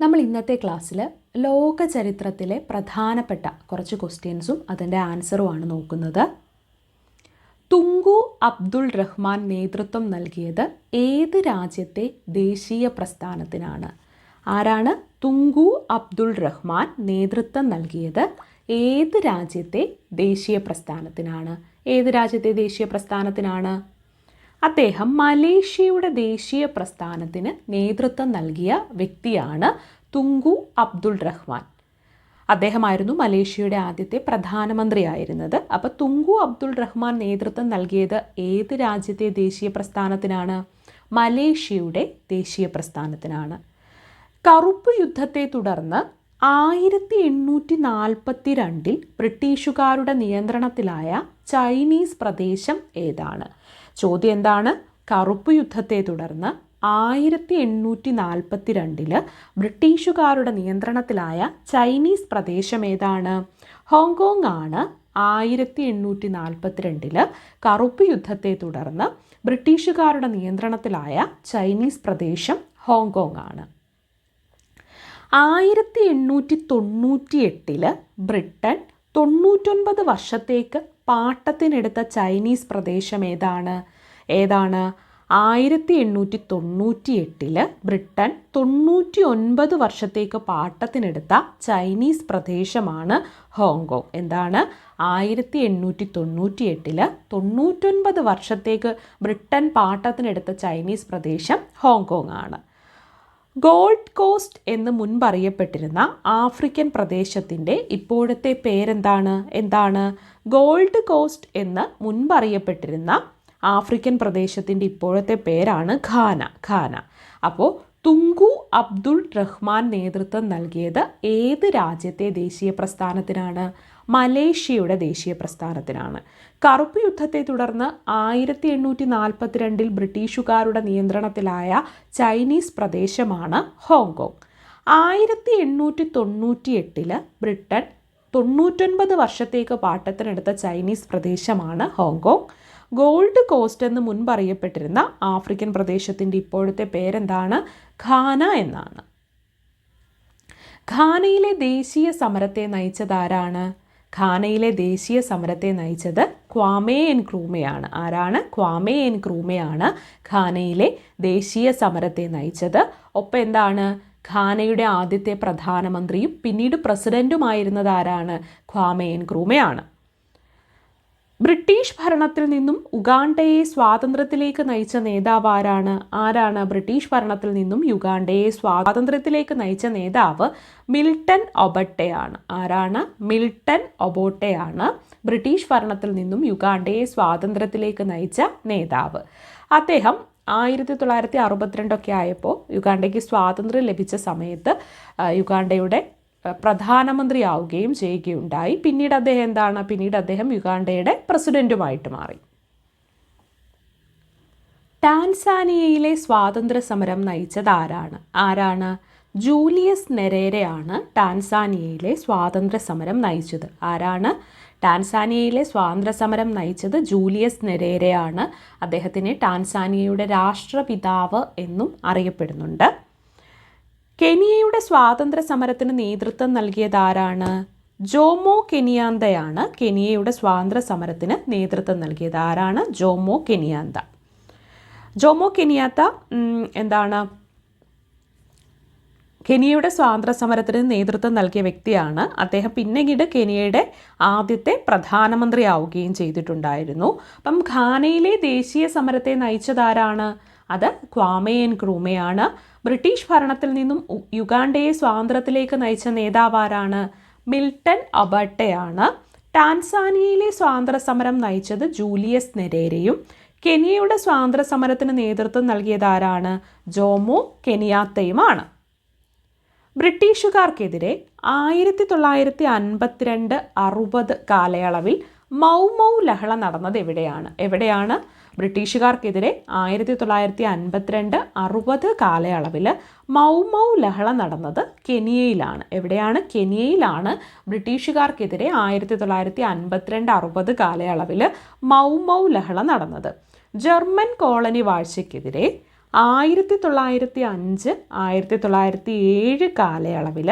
നമ്മൾ ഇന്നത്തെ ക്ലാസ്സിൽ ലോക ചരിത്രത്തിലെ പ്രധാനപ്പെട്ട കുറച്ച് ക്വസ്റ്റ്യൻസും അതിന്റെ ആൻസറുമാണ് നോക്കുന്നത്. തുങ്കു അബ്ദുൾ റഹ്മാൻ നേതൃത്വം നൽകിയത് ഏത് രാജ്യത്തെ ദേശീയ പ്രസ്ഥാനത്തിനാണ്? ആരാണ്? തുങ്കു അബ്ദുൾ റഹ്മാൻ നേതൃത്വം നൽകിയത് ഏത് രാജ്യത്തെ ദേശീയ പ്രസ്ഥാനത്തിനാണ്? ഏത് രാജ്യത്തെ ദേശീയ പ്രസ്ഥാനത്തിനാണ്? അദ്ദേഹം മലേഷ്യയുടെ ദേശീയ പ്രസ്ഥാനത്തിന് നേതൃത്വം നൽകിയ വ്യക്തിയാണ് തുങ്കു അബ്ദുൾ റഹ്മാൻ. അദ്ദേഹമായിരുന്നു മലേഷ്യയുടെ ആദ്യത്തെ പ്രധാനമന്ത്രിയായിരുന്നത്. അപ്പോൾ തുങ്കു അബ്ദുൾ റഹ്മാൻ നേതൃത്വം നൽകിയത് ഏത് രാജ്യത്തെ ദേശീയ പ്രസ്ഥാനത്തിനാണ്? മലേഷ്യയുടെ ദേശീയ പ്രസ്ഥാനത്തിനാണ്. കറുപ്പ് യുദ്ധത്തെ തുടർന്ന് ആയിരത്തി എണ്ണൂറ്റി നാൽപ്പത്തി രണ്ടിൽ ബ്രിട്ടീഷുകാരുടെ നിയന്ത്രണത്തിലായ ചൈനീസ് പ്രദേശം ഏതാണ്? ചോദ്യം എന്താണ്? കറുപ്പ് യുദ്ധത്തെ തുടർന്ന് ആയിരത്തി എണ്ണൂറ്റി നാൽപ്പത്തി രണ്ടിൽ ബ്രിട്ടീഷുകാരുടെ നിയന്ത്രണത്തിലായ ചൈനീസ് പ്രദേശം ഏതാണ്? ഹോങ്കോങ് ആണ്. ആയിരത്തി എണ്ണൂറ്റി നാൽപ്പത്തിരണ്ടിൽ കറുപ്പ് യുദ്ധത്തെ തുടർന്ന് ബ്രിട്ടീഷുകാരുടെ നിയന്ത്രണത്തിലായ ചൈനീസ് പ്രദേശം ഹോങ്കോങ് ആണ്. ആയിരത്തി എണ്ണൂറ്റി തൊണ്ണൂറ്റി എട്ടിൽ ബ്രിട്ടൻ തൊണ്ണൂറ്റൊൻപത് വർഷത്തേക്ക് പാട്ടത്തിനെടുത്ത ചൈനീസ് പ്രദേശം ഏതാണ്? ഏതാണ്? ആയിരത്തി എണ്ണൂറ്റി തൊണ്ണൂറ്റി എട്ടിൽ ബ്രിട്ടൻ തൊണ്ണൂറ്റി ഒൻപത് വർഷത്തേക്ക് പാട്ടത്തിനെടുത്ത ചൈനീസ് പ്രദേശമാണ് ഹോങ്കോങ്. എന്താണ്? ആയിരത്തി എണ്ണൂറ്റി തൊണ്ണൂറ്റി എട്ടിൽ തൊണ്ണൂറ്റൊൻപത് വർഷത്തേക്ക് ബ്രിട്ടൻ പാട്ടത്തിനെടുത്ത ചൈനീസ് പ്രദേശം ഹോങ്കോങ് ആണ്. ഗോൾഡ് കോസ്റ്റ് എന്ന് മുൻപറിയപ്പെട്ടിരുന്ന ആഫ്രിക്കൻ പ്രദേശത്തിന്റെ ഇപ്പോഴത്തെ പേരെന്താണ്? എന്താണ്? ഗോൾഡ് കോസ്റ്റ് എന്ന് മുൻപറിയപ്പെട്ടിരുന്ന ആഫ്രിക്കൻ പ്രദേശത്തിന്റെ ഇപ്പോഴത്തെ പേരാണ് ഖാന ഖാന. അപ്പോൾ തുങ്കു അബ്ദുൾ റഹ്മാൻ നേതൃത്വം നൽകിയത് ഏത് രാജ്യത്തെ ദേശീയ പ്രസ്ഥാനത്തിനാണ്? മലേഷ്യയുടെ ദേശീയ പ്രസ്ഥാനത്തിനാണ്. കറുപ്പ് യുദ്ധത്തെ തുടർന്ന് ആയിരത്തി എണ്ണൂറ്റി നാൽപ്പത്തിരണ്ടിൽ ബ്രിട്ടീഷുകാരുടെ നിയന്ത്രണത്തിലായ ചൈനീസ് പ്രദേശമാണ് ഹോങ്കോങ്. ആയിരത്തി എണ്ണൂറ്റി തൊണ്ണൂറ്റി എട്ടിൽ ബ്രിട്ടൻ തൊണ്ണൂറ്റൊൻപത് വർഷത്തേക്ക് പാട്ടത്തിനെടുത്ത ചൈനീസ് പ്രദേശമാണ് ഹോങ്കോങ്. ഗോൾഡ് കോസ്റ്റ് എന്ന് മുൻപറിയപ്പെട്ടിരുന്ന ആഫ്രിക്കൻ പ്രദേശത്തിന്റെ ഇപ്പോഴത്തെ പേരെന്താണ്? ഖാന എന്നാണ്. ഖാനയിലെ ദേശീയ സമരത്തെ നയിച്ചത് ഖാനയിലെ ദേശീയ സമരത്തെ നയിച്ചത് ക്വാമേ എൻ ക്രൂമയാണ്. ആരാണ്? ക്വാമേ എൻ ക്രൂമയാണ് ഖാനയിലെ ദേശീയ സമരത്തെ നയിച്ചത്. ഒപ്പം എന്താണ്? ഖാനയുടെ ആദ്യത്തെ പ്രധാനമന്ത്രിയും പിന്നീട് പ്രസിഡന്റുമായിരുന്നത് ആരാണ്? ക്വാമേ എൻ ക്രൂമയാണ്. ബ്രിട്ടീഷ് ഭരണത്തിൽ നിന്നും ഉഗാണ്ടയെ സ്വാതന്ത്ര്യത്തിലേക്ക് നയിച്ച നേതാവ് ആരാണ്? ആരാണ് ബ്രിട്ടീഷ് ഭരണത്തിൽ നിന്നും യുഗാണ്ടയെ സ്വാതന്ത്ര്യത്തിലേക്ക് നയിച്ച നേതാവ് മിൽട്ടൺ ഒബട്ടെയാണ്? ആരാണ്? മിൽട്ടൺ ഒബോട്ടയാണ് ബ്രിട്ടീഷ് ഭരണത്തിൽ നിന്നും യുഗാണ്ടയെ സ്വാതന്ത്ര്യത്തിലേക്ക് നയിച്ച നേതാവ്. അദ്ദേഹം ആയിരത്തി തൊള്ളായിരത്തി അറുപത്തിരണ്ടൊക്കെ ആയപ്പോൾ യുഗാണ്ടയ്ക്ക് സ്വാതന്ത്ര്യം ലഭിച്ച സമയത്ത് യുഗാണ്ടയുടെ പ്രധാനമന്ത്രിയാവുകയും ചെയ്യുകയുണ്ടായി. പിന്നീട് അദ്ദേഹം എന്താണ്? പിന്നീട് അദ്ദേഹം യുഗാണ്ടയുടെ പ്രസിഡന്റുമായിട്ട് മാറി. ടാൻസാനിയയിലെ സ്വാതന്ത്ര്യ സമരം നയിച്ചത് ആരാണ്? ആരാണ്? ജൂലിയസ് നെരേരയാണ് ടാൻസാനിയയിലെ സ്വാതന്ത്ര്യ സമരം നയിച്ചത്. ആരാണ്? ടാൻസാനിയയിലെ സ്വാതന്ത്ര്യ സമരം നയിച്ചത് ജൂലിയസ് നെരേരയാണ്. അദ്ദേഹത്തിനെ ടാൻസാനിയയുടെ രാഷ്ട്രപിതാവ് എന്നും അറിയപ്പെടുന്നുണ്ട്. കെനിയയുടെ സ്വാതന്ത്ര്യ സമരത്തിന് നേതൃത്വം നൽകിയതാരാണ്? ജോമോ കെനിയാന്തയാണ് കെനിയയുടെ സ്വാതന്ത്ര്യ സമരത്തിന് നേതൃത്വം നൽകിയത്. ആരാണ്? ജോമോ കെനിയാന്ത. ജോമോ കെനിയാത്ത എന്താണ്? കെനിയയുടെ സ്വാതന്ത്ര്യ സമരത്തിന് നേതൃത്വം നൽകിയ വ്യക്തിയാണ്. അദ്ദേഹം പിന്നീട് കെനിയയുടെ ആദ്യത്തെ പ്രധാനമന്ത്രിയാവുകയും ചെയ്തിട്ടുണ്ടായിരുന്നു. അപ്പം ഖാനയിലെ ദേശീയ സമരത്തെ നയിച്ചതാരാണ്? അത് ക്വാമേയൻ ക്രൂമയാണ്. ബ്രിട്ടീഷ് ഭരണത്തിൽ നിന്നും യുഗാണ്ടയെ സ്വാതന്ത്ര്യത്തിലേക്ക് നയിച്ച നേതാവാരാണ് മിൽട്ടൺ അബട്ടയാണ്. ടാൻസാനിയയിലെ സ്വാതന്ത്ര്യ സമരം നയിച്ചത് ജൂലിയസ് നെരേരയും. കെനിയയുടെ സ്വാതന്ത്ര്യ സമരത്തിന് നേതൃത്വം നൽകിയതാരാണ്? ജോമോ കെനിയാത്തയുമാണ്. ബ്രിട്ടീഷുകാർക്കെതിരെ ആയിരത്തി തൊള്ളായിരത്തി അൻപത്തിരണ്ട് അറുപത് കാലയളവിൽ മൗ ലഹള നടന്നത് എവിടെയാണ്? എവിടെയാണ്? ബ്രിട്ടീഷുകാർക്കെതിരെ ആയിരത്തി തൊള്ളായിരത്തി അൻപത്തിരണ്ട് അറുപത് കാലയളവിൽ മൗ മൗ ലഹള നടന്നത് കെനിയയിലാണ്. എവിടെയാണ്? കെനിയയിലാണ്. ബ്രിട്ടീഷുകാർക്കെതിരെ ആയിരത്തി തൊള്ളായിരത്തി അൻപത്തിരണ്ട് അറുപത് കാലയളവിൽ മൗ മൗ ലഹള നടന്നത്. ജർമ്മൻ കോളനി വാഴ്ചയ്ക്കെതിരെ ആയിരത്തി തൊള്ളായിരത്തി അഞ്ച് ആയിരത്തി തൊള്ളായിരത്തി ഏഴ് കാലയളവിൽ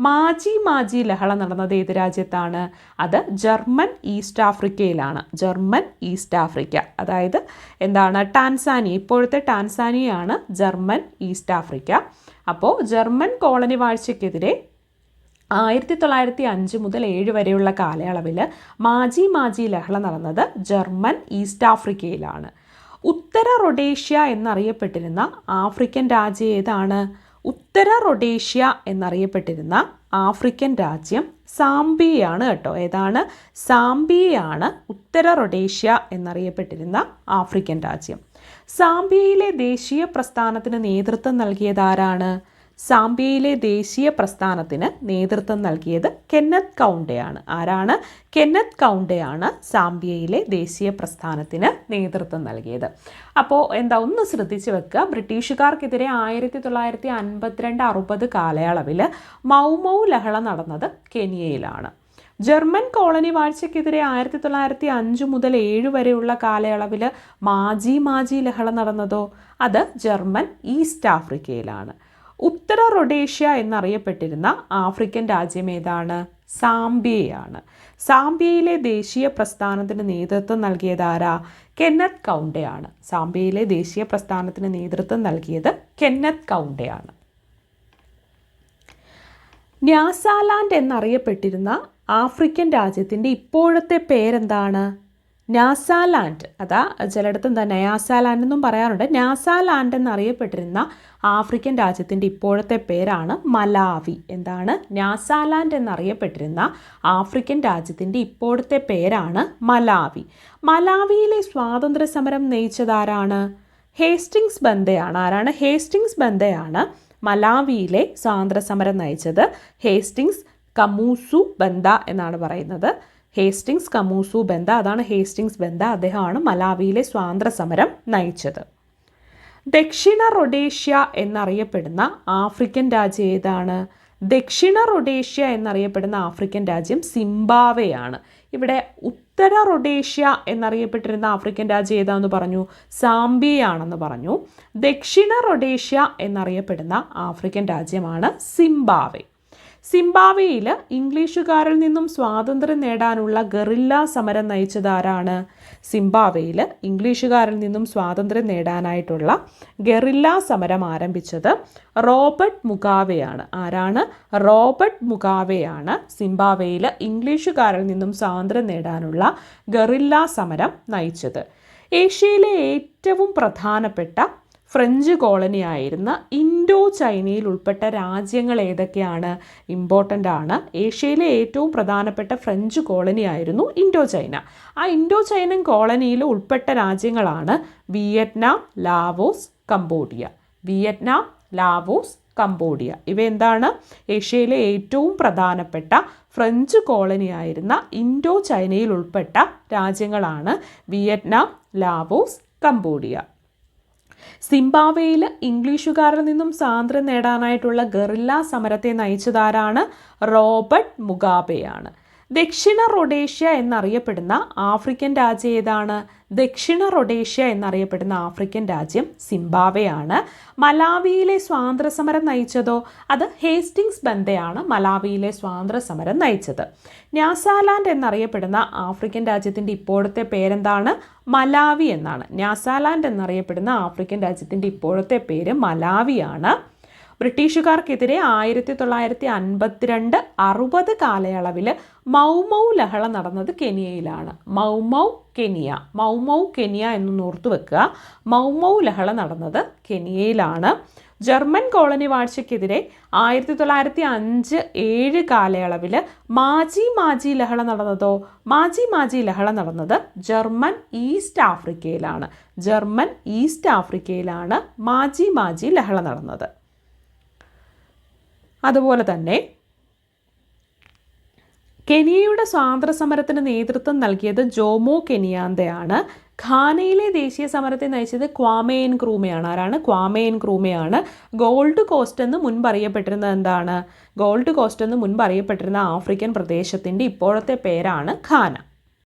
മാജി മാജി ലഹള നടന്നത് ഏത് രാജ്യത്താണ്? അത് German east ആഫ്രിക്കയിലാണ്. German east Africa. അതായത് എന്താണ്? ടാൻസാനിയ. ഇപ്പോഴത്തെ ടാൻസാനിയയാണ് ജർമ്മൻ ഈസ്റ്റ് ആഫ്രിക്ക. അപ്പോൾ ജർമ്മൻ കോളനി വാഴ്ചയ്ക്കെതിരെ ആയിരത്തി തൊള്ളായിരത്തി അഞ്ച് മുതൽ ഏഴ് വരെയുള്ള കാലയളവിൽ മാജി മാജി ലഹള നടന്നത് ജർമ്മൻ ഈസ്റ്റ് ആഫ്രിക്കയിലാണ്. ഉത്തര റൊഡേഷ്യ എന്നറിയപ്പെട്ടിരുന്ന ആഫ്രിക്കൻ രാജ്യം ഏതാണ്? ഉത്തര റൊഡേഷ്യ എന്നറിയപ്പെട്ടിരുന്ന ആഫ്രിക്കൻ രാജ്യം സാംബിയാണ് കേട്ടോ. ഏതാണ്? സാംബിയാണ് ഉത്തര റൊഡേഷ്യ എന്നറിയപ്പെട്ടിരുന്ന ആഫ്രിക്കൻ രാജ്യം. സാംബിയയിലെ ദേശീയ പ്രസ്ഥാനത്തിന് നേതൃത്വം നൽകിയതാരാണ് സാംബിയയിലെ ദേശീയ പ്രസ്ഥാനത്തിന് നേതൃത്വം നൽകിയത് കെന്നത്ത് കൗണ്ടയാണ്. ആരാണ്? കെന്നത്ത് കൗണ്ടയാണ് സാംബിയയിലെ ദേശീയ പ്രസ്ഥാനത്തിന് നേതൃത്വം നൽകിയത്. അപ്പോൾ എന്താ ഒന്ന് ശ്രദ്ധിച്ചു വെക്കുക. ബ്രിട്ടീഷുകാർക്കെതിരെ ആയിരത്തി തൊള്ളായിരത്തി അൻപത്തിരണ്ട് അറുപത് കാലയളവിൽ മൗമൗ ലഹള നടന്നത് കെനിയയിലാണ്. ജർമ്മൻ കോളനി വാഴ്ചയ്ക്കെതിരെ ആയിരത്തി തൊള്ളായിരത്തി അഞ്ച് മുതൽ ഏഴ് വരെയുള്ള കാലയളവിൽ മാജി മാജി ലഹള നടന്നതോ? അത് ജർമ്മൻ ഈസ്റ്റ് ആഫ്രിക്കയിലാണ്. ഉത്തര റൊഡേഷ്യ എന്നറിയപ്പെട്ടിരുന്ന ആഫ്രിക്കൻ രാജ്യം ഏതാണ്? സാംബിയയാണ്. സാംബിയയിലെ ദേശീയ പ്രസ്ഥാനത്തിന് നേതൃത്വം നൽകിയതാരാ കെന്നത്ത് കൗണ്ടയാണ്. സാംബിയയിലെ ദേശീയ പ്രസ്ഥാനത്തിന് നേതൃത്വം നൽകിയത് കെന്നത്ത് കൗണ്ടയാണ്. ന്യാസാലാൻഡ് എന്നറിയപ്പെട്ടിരുന്ന ആഫ്രിക്കൻ രാജ്യത്തിന്റെ ഇപ്പോഴത്തെ പേരെന്താണ്? നാസാലാൻഡ് അതാ ചിലയിടത്ത് എന്താ നയാസാലാൻഡ് എന്നും പറയാറുണ്ട്. നാസാലാൻഡ് എന്നറിയപ്പെട്ടിരുന്ന ആഫ്രിക്കൻ രാജ്യത്തിന്റെ ഇപ്പോഴത്തെ പേരാണ് മലാവി. എന്താണ്? നാസാലാൻഡ് എന്നറിയപ്പെട്ടിരുന്ന ആഫ്രിക്കൻ രാജ്യത്തിന്റെ ഇപ്പോഴത്തെ പേരാണ് മലാവി. മലാവിയിലെ സ്വാതന്ത്ര്യ സമരം നയിച്ചതാരാണ് ഹേസ്റ്റിങ്സ് ബന്ദയാണ് ആരാണ്? ഹേസ്റ്റിങ്സ് ബന്ദയാണ് മലാവിയിലെ സ്വാതന്ത്ര്യ സമരം നയിച്ചത് ഹേസ്റ്റിങ്സ് കമൂസു ബന്ദ എന്നാണ് പറയുന്നത്. ഹേസ്റ്റിങ്സ് കമൂസു ബന്ധ അതാണ് ഹേസ്റ്റിങ്സ് ബന്ധ അദ്ദേഹമാണ് മലാവിയിലെ സ്വാതന്ത്ര്യ സമരം നയിച്ചത്. ദക്ഷിണ റൊഡേഷ്യ എന്നറിയപ്പെടുന്ന ആഫ്രിക്കൻ രാജ്യം ഏതാണ്? ദക്ഷിണ റൊഡേഷ്യ എന്നറിയപ്പെടുന്ന ആഫ്രിക്കൻ രാജ്യം സിംബാവെയാണ് ഇവിടെ ഉത്തര റൊഡേഷ്യ എന്നറിയപ്പെട്ടിരുന്ന ആഫ്രിക്കൻ രാജ്യം ഏതാണെന്ന് പറഞ്ഞു? സാംബിയാണെന്ന് പറഞ്ഞു. ദക്ഷിണ റൊഡേഷ്യ എന്നറിയപ്പെടുന്ന ആഫ്രിക്കൻ രാജ്യമാണ് സിംബാവെ സിംബാബ്വേയിൽ ഇംഗ്ലീഷുകാരിൽ നിന്നും സ്വാതന്ത്ര്യം നേടാനുള്ള ഗറില്ല സമരം നയിച്ചതാരാണ്? സിംബാബ്വേയിൽ ഇംഗ്ലീഷുകാരിൽ നിന്നും സ്വാതന്ത്ര്യം നേടാനായിട്ടുള്ള ഗറില്ല സമരം ആരംഭിച്ചത് റോബർട്ട് മുഗാവെയാണ്. ആരാണ്? റോബർട്ട് മുഗാവെയാണ് സിംബാബ്വേയിൽ ഇംഗ്ലീഷുകാരിൽ നിന്നും സ്വാതന്ത്ര്യം നേടാനുള്ള ഗറില്ല സമരം നയിച്ചത്. ഏഷ്യയിലെ ഏറ്റവും പ്രധാനപ്പെട്ട ഫ്രഞ്ച് കോളനി ആയിരുന്ന ഇൻഡോ ചൈനയിൽ ഉൾപ്പെട്ട രാജ്യങ്ങൾ ഏതൊക്കെയാണ്? ഇമ്പോർട്ടന്റ് ആണ്. ഏഷ്യയിലെ ഏറ്റവും പ്രധാനപ്പെട്ട ഫ്രഞ്ച് കോളനിയായിരുന്നു ഇൻഡോ ചൈന. ആ ഇൻഡോ ചൈനൻ കോളനിയിൽ ഉൾപ്പെട്ട രാജ്യങ്ങളാണ് Vietnam Laos Cambodia. Vietnam Laos Cambodia. ഇവ എന്താണ്? ഏഷ്യയിലെ ഏറ്റവും പ്രധാനപ്പെട്ട ഫ്രഞ്ച് കോളനി ആയിരുന്ന ഇൻഡോ ചൈനയിൽ ഉൾപ്പെട്ട രാജ്യങ്ങളാണ് വിയറ്റ്നാം ലാവോസ് കംബോഡിയ. സിംബാബ്വേയിൽ ഇംഗ്ലീഷുകാരിൽ നിന്നും സ്വാതന്ത്ര്യം നേടാനായിട്ടുള്ള ഗറില്ല സമരത്തെ നയിച്ചതാരാണ് റോബർട്ട് മുഗാബെയാണ്. ദക്ഷിണ റൊഡേഷ്യ എന്നറിയപ്പെടുന്ന ആഫ്രിക്കൻ രാജ്യം ഏതാണ്? ദക്ഷിണ റൊഡേഷ്യ എന്നറിയപ്പെടുന്ന ആഫ്രിക്കൻ രാജ്യം സിംബാവെയാണ് മലാവിയിലെ സ്വാതന്ത്ര്യ സമരം നയിച്ചതോ? അത് ഹേസ്റ്റിങ്സ് ബന്ദയാണ് മലാവിയിലെ സ്വാതന്ത്ര്യ സമരം നയിച്ചത്. ന്യാസാലാൻഡ് എന്നറിയപ്പെടുന്ന ആഫ്രിക്കൻ രാജ്യത്തിന്റെ ഇപ്പോഴത്തെ പേരെന്താണ്? മലാവി എന്നാണ്. ന്യാസാലാൻഡ് എന്നറിയപ്പെടുന്ന ആഫ്രിക്കൻ രാജ്യത്തിന്റെ ഇപ്പോഴത്തെ പേര് മലാവിയാണ്. ബ്രിട്ടീഷുകാർക്കെതിരെ ആയിരത്തി തൊള്ളായിരത്തി അൻപത്തിരണ്ട് അറുപത് കാലയളവിൽ മൗമൗ ലഹള നടന്നത് കെനിയയിലാണ്. മൗമൗ കെനിയ. മൗമൗ കെനിയ എന്ന് ഓർത്തു വെക്കുക. മൗമൗ ലഹള നടന്നത് കെനിയയിലാണ്. ജർമ്മൻ കോളനി വാഴ്ചയ്ക്കെതിരെ ആയിരത്തി തൊള്ളായിരത്തി അഞ്ച് ഏഴ് കാലയളവിൽ മാജി മാജി ലഹള നടന്നതോ? മാജി മാജി ലഹള നടന്നത് ജർമ്മൻ ഈസ്റ്റ് ആഫ്രിക്കയിലാണ്. ജർമ്മൻ ഈസ്റ്റ് ആഫ്രിക്കയിലാണ് മാജി മാജി ലഹള നടന്നത്. അതുപോലെ തന്നെ കെനിയയുടെ സ്വാതന്ത്ര്യ സമരത്തിന് നേതൃത്വം നൽകിയത് ജോമോ കെനിയാന്തയാണ് ഖാനയിലെ ദേശീയ സമരത്തെ നയിച്ചത് ക്വാമേൻ ക്രൂമയാണ്. ആരാണ്? ക്വാമേൻ ക്രൂമയാണ്. ഗോൾഡ് കോസ്റ്റ് എന്ന് മുൻപ് അറിയപ്പെട്ടിരുന്നത് എന്താണ്? ഗോൾഡ് കോസ്റ്റ് എന്ന് മുൻപ് അറിയപ്പെട്ടിരുന്ന ആഫ്രിക്കൻ പ്രദേശത്തിന്റെ ഇപ്പോഴത്തെ പേരാണ് ഖാന.